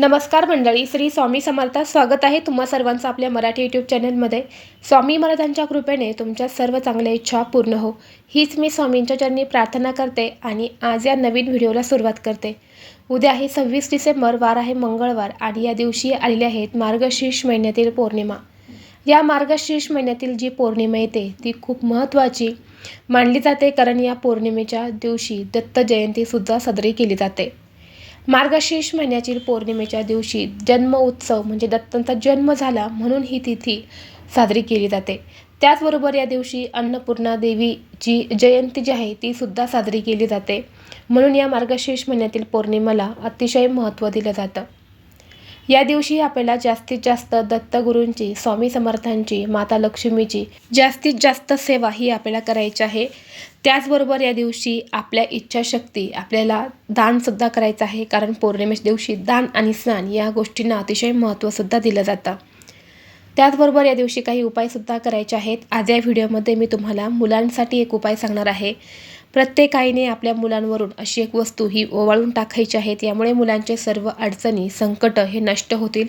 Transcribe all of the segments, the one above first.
नमस्कार मंडळी श्री स्वामी समर्थ. स्वागत आहे तुम्हा सर्वांचं आपल्या मराठी यूट्यूब चॅनलमध्ये स्वामी महाराजांच्या कृपेने तुमच्या सर्व चांगल्या इच्छा पूर्ण हो. हीच मी स्वामींच्या चरणी प्रार्थना करते आणि आज या नवीन व्हिडिओला सुरुवात करते. उद्या आहे सव्वीस डिसेंबर वार आहे मंगळवार आणि या दिवशी आलेले आहेत मार्गशीर्ष महिन्यातील पौर्णिमा. या मार्गशीर्ष महिन्यातील जी पौर्णिमा येते ती खूप महत्त्वाची मानली जाते कारण या पौर्णिमेच्या दिवशी दत्त जयंतीसुद्धा साजरी केली जाते. मार्गशीर्ष महिन्यातील पौर्णिमेच्या दिवशी जन्म उत्सव म्हणजे दत्तांचा जन्म झाला म्हणून ही तिथी साजरी केली जाते. त्याचबरोबर या दिवशी अन्नपूर्णा देवीची जयंती जी आहे ती सुद्धा साजरी केली जाते. म्हणून या मार्गशीर्ष महिन्यातील पौर्णिमेला अतिशय महत्त्व दिलं जातं. या दिवशी आपल्याला जास्तीत जास्त दत्तगुरूंची स्वामी समर्थांची माता लक्ष्मीची जास्तीत जास्त सेवा ही आपल्याला करायची आहे. त्याचबरोबर या दिवशी आपल्या इच्छाशक्ती आपल्याला दानसुद्धा करायचं आहे. कारण पौर्णिमेच्या दिवशी दान आणि स्नान या गोष्टींना अतिशय महत्त्वसुद्धा दिलं जातं. त्याचबरोबर या दिवशी काही उपायसुद्धा करायचे आहेत. आज या व्हिडिओमध्ये मी तुम्हाला मुलांसाठी एक उपाय सांगणार आहे. प्रत्येक आईने आपल्या मुलांवरून अशी एक वस्तू ही ओवाळून टाकायची आहे यामुळे मुलांचे सर्व अडचणी संकट हे नष्ट होतील.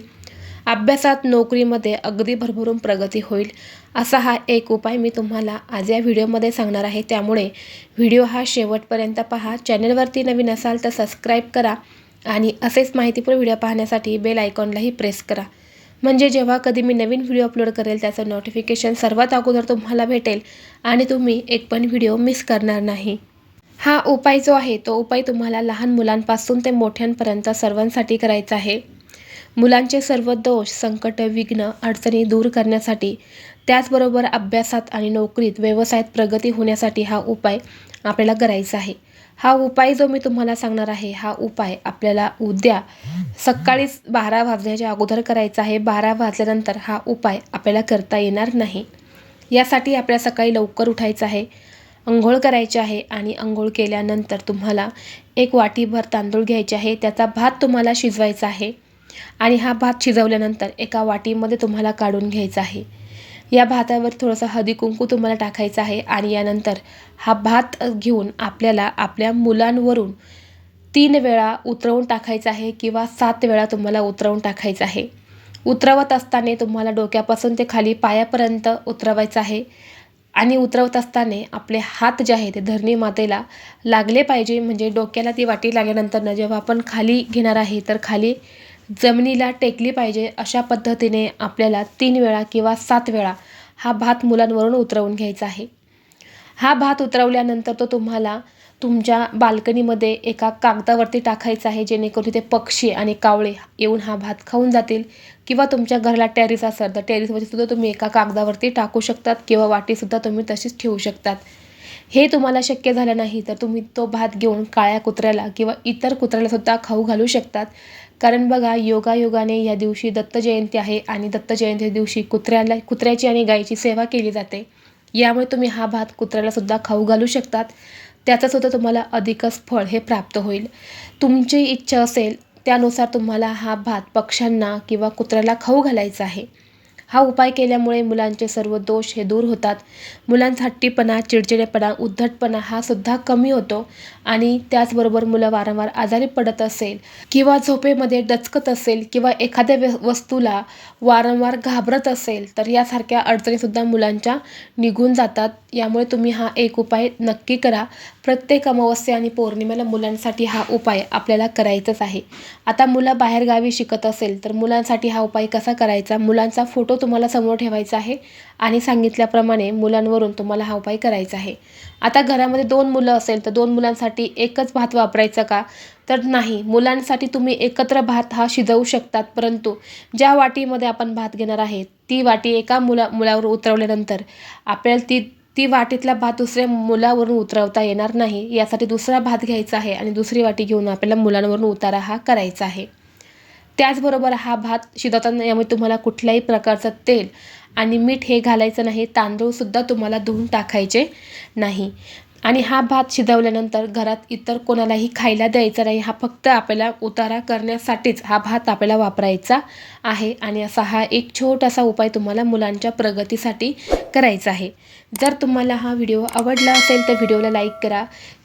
अभ्यासात नोकरीमध्ये अगदी भरभरून प्रगती होईल असा हा एक उपाय मी तुम्हाला आज या व्हिडिओमध्ये सांगणार आहे. त्यामुळे व्हिडिओ हा शेवटपर्यंत पहा. चॅनलवरती नवीन असाल तर सबस्क्राईब करा आणि असेच माहितीपूर्ण व्हिडिओ पाहण्यासाठी बेल आयकॉनलाही प्रेस करा. म्हणजे जेव्हा कधी मी नवीन व्हिडिओ अपलोड करेल त्याचं नोटिफिकेशन सर्वात अगोदर तुम्हाला भेटेल आणि तुम्ही एक पण व्हिडिओ मिस करणार नाही. हा उपाय जो आहे तो उपाय तुम्हाला लहान मुलांपासून ते मोठ्यांपर्यंत सर्वांसाठी करायचा आहे. मुलांचे सर्व दोष संकट विघ्न अडचणी दूर करण्यासाठी त्याचबरोबर अभ्यासात आणि नोकरीत व्यवसायात प्रगती होण्यासाठी हा उपाय आपल्याला करायचा आहे. हा उपाय जो मी तुम्हाला सांगणार आहे हा उपाय आपल्याला उद्या सकाळीच बारा वाजण्याच्या अगोदर करायचा आहे. बारा वाजल्यानंतर हा उपाय आपल्याला करता येणार नाही. यासाठी आपल्याला सकाळी लवकर उठायचं आहे अंघोळ करायचे आहे आणि अंघोळ केल्यानंतर तुम्हाला एक वाटीभर तांदूळ घ्यायचे आहे. त्याचा भात तुम्हाला शिजवायचा आहे आणि हा भात शिजवल्यानंतर एका वाटीमध्ये तुम्हाला काढून घ्यायचा आहे. या भातावर थोडंसं हळदी कुंकू तुम्हाला टाकायचं आहे आणि यानंतर हा भात घेऊन आपल्याला आपल्या मुलांवरून तीन वेळा उतरवून टाकायचा आहे किंवा सात वेळा तुम्हाला उतरवून टाकायचं आहे. उतरवत असताना तुम्हाला डोक्यापासून ते खाली पायापर्यंत उतरवायचं आहे आणि उतरवत असताना आपले हात जे आहे ते धरणी मातेला लागले पाहिजे. म्हणजे डोक्याला ती वाटी लागल्यानंतर जेव्हा आपण खाली घेणार आहे तर खाली जमिनीला टेकली पाहिजे अशा पद्धतीने आपल्याला तीन वेळा किंवा सात वेळा हा भात मुलांवरून उतरवून घ्यायचा आहे. हा भात उतरवल्यानंतर तो तुम्हाला तुमच्या बाल्कनीमध्ये एका कागदावरती टाकायचा आहे जेणेकरून तिथे पक्षी आणि कावळे येऊन हा भात खाऊन जातील किंवा तुमच्या घराला टेरिस असेल तर टेरिसवरती सुद्धा तुम्ही एका कागदावरती टाकू शकतात किंवा वाटीसुद्धा तुम्ही तशीच ठेवू शकतात. हे तुम्हाला शक्य झालं नाही तर तुम्ही तो भात घेऊन काळ्या कुत्र्याला किंवा इतर कुत्र्यालासुद्धा खाऊ घालू शकतात. कारण बघा योगायोगाने या दिवशी दत्त जयंती आहे आणि दत्त जयंती दिवशी कुत्र्याला कुत्र्याची आणि गायीची सेवा केली जाते. यामुळे तुम्ही हा भात कुत्र्यालासुद्धा खाऊ घालू शकतात. त्याचंसुद्धा तुम्हाला अधिकच फळ हे प्राप्त होईल. तुमची इच्छा असेल त्यानुसार तुम्हाला हा भात पक्ष्यांना किंवा कुत्र्याला खाऊ घालायचा आहे. हा उपाय केल्यामुळे मुलांचे सर्व दोष हे दूर होतात. मुलांचा हट्टीपणा चिडचिडेपणा उद्धटपणा हा सुद्धा कमी होतो आणि त्याचबरोबर मुलं वारंवार आजारी पडत असेल किंवा झोपेमध्ये डचकत असेल किंवा एखाद्या व वस्तूला वारंवार घाबरत असेल तर यासारख्या अडचणीसुद्धा मुलांच्या निघून जातात. यामुळे तुम्ही हा एक उपाय नक्की करा. प्रत्येक अमावस्या आणि पौर्णिमेला मुलांसाठी हा उपाय आपल्याला करायचाच आहे. आता मुलं बाहेरगावी शिकत असेल तर मुलांसाठी हा उपाय कसा करायचा? मुलांचा फोटो तुम्हाला समोर ठेवायचा आहे आणि सांगितल्याप्रमाणे मुलांवरून तुम्हाला हा उपाय करायचा आहे. आता घरामध्ये दोन मुलं असेल तर दोन मुलांसाठी एकच भात वापरायचं का? तर नाही. मुलांसाठी तुम्ही एकत्र भात हा शिजवू शकतात परंतु ज्या वाटीमध्ये आपण भात घेणार आहे ती वाटी एका मुला मुलावर उतरवल्यानंतर आपल्याला ती ती वाटीतला भात दुसऱ्या मुलावरून उतरवता येणार नाही. यासाठी दुसरा भात घ्यायचा आहे आणि दुसरी वाटी घेऊन आपल्याला मुलांवरून उतारा हा करायचा आहे. त्याचबरोबर हा भात शिजवताना यामुळे तुम्हाला कुठल्याही प्रकारचं तेल आणि मीठ हे घालायचं नाही तांदूळसुद्धा तुम्हाला धुवून टाकायचे नाही. आणि हा भात शिजवल्यानंतर घरात इतर कोणालाही खायला द्यायचा नाही हा फक्त आपल्याला उतारा करण्यासाठीच हा भात आपल्याला वापरायचा आहे आणि असा हा एक छोटासा उपाय तुम्हाला मुलांच्या प्रगतीसाठी करायचा आहे. जर तुम्हाला हा व्हिडिओ आवडला असेल तर व्हिडिओला लाईक करा